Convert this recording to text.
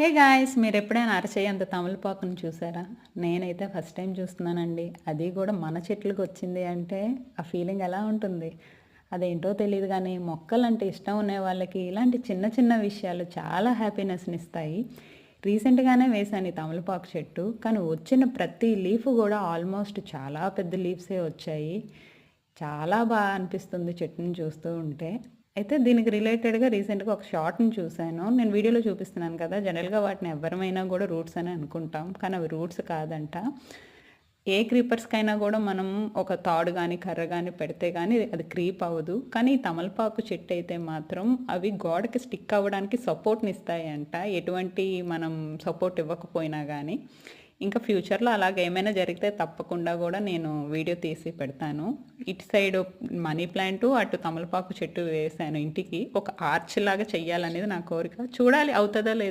Hey guys మీరు ఎప్పుడైనా అరచేయంత తమలపాకును చూసారా? నేనైతే ఫస్ట్ టైం చూస్తున్నానండి. అది కూడా మన చెట్లకు వచ్చింది అంటే ఆ ఫీలింగ్ ఎలా ఉంటుంది? అదేంటో తెలియదు కానీ మొక్కలంటే ఇష్టం ఉన్న వాళ్ళకి ఇలాంటి చిన్న చిన్న విషయాలు చాలా హ్యాపీనెస్ని ఇస్తాయి. రీసెంట్గానే వేసాను ఈ తమలపాకు చెట్టు కానీ వచ్చిన ప్రతి లీఫ్ కూడా ఆల్మోస్ట్ చాలా పెద్ద లీవ్సే వచ్చాయి. చాలా బాగా అనిపిస్తుంది చెట్టుని చూస్తూ ఉంటే. అయితే దీనికి రిలేటెడ్గా రీసెంట్గా ఒక షార్ట్ని చూశాను. నేను వీడియోలో చూపిస్తున్నాను కదా జనరల్గా వాటిని ఎవరమైనా కూడా రూట్స్ అని అనుకుంటాం. కానీ అవి రూట్స్ కాదంట. ఏ క్రీపర్స్కైనా కూడా మనం ఒక తాడు కానీ కర్ర కానీ పెడితే కానీ అది క్రీప్ అవ్వదు. కానీ తమలపాకు చెట్టు అయితే మాత్రం అవి గోడకి స్టిక్ అవ్వడానికి సపోర్ట్ని ఇస్తాయి అంట ఎటువంటి మనం సపోర్ట్ ఇవ్వకపోయినా కానీ ఇంకా ఫ్యూచర్లో అలాగ ఏమైనా జరిగితే తప్పకుండా కూడా నేను వీడియో తీసి పెడతాను. ఇటు సైడ్ మనీ ప్లాంట్ అటు తమలపాకు చెట్టు వేసాను ఇంటికి. ఒక ఆర్చ్ లాగా చెయ్యాలనేది నా కోరిక. చూడాలి అవుతుందో లేదో?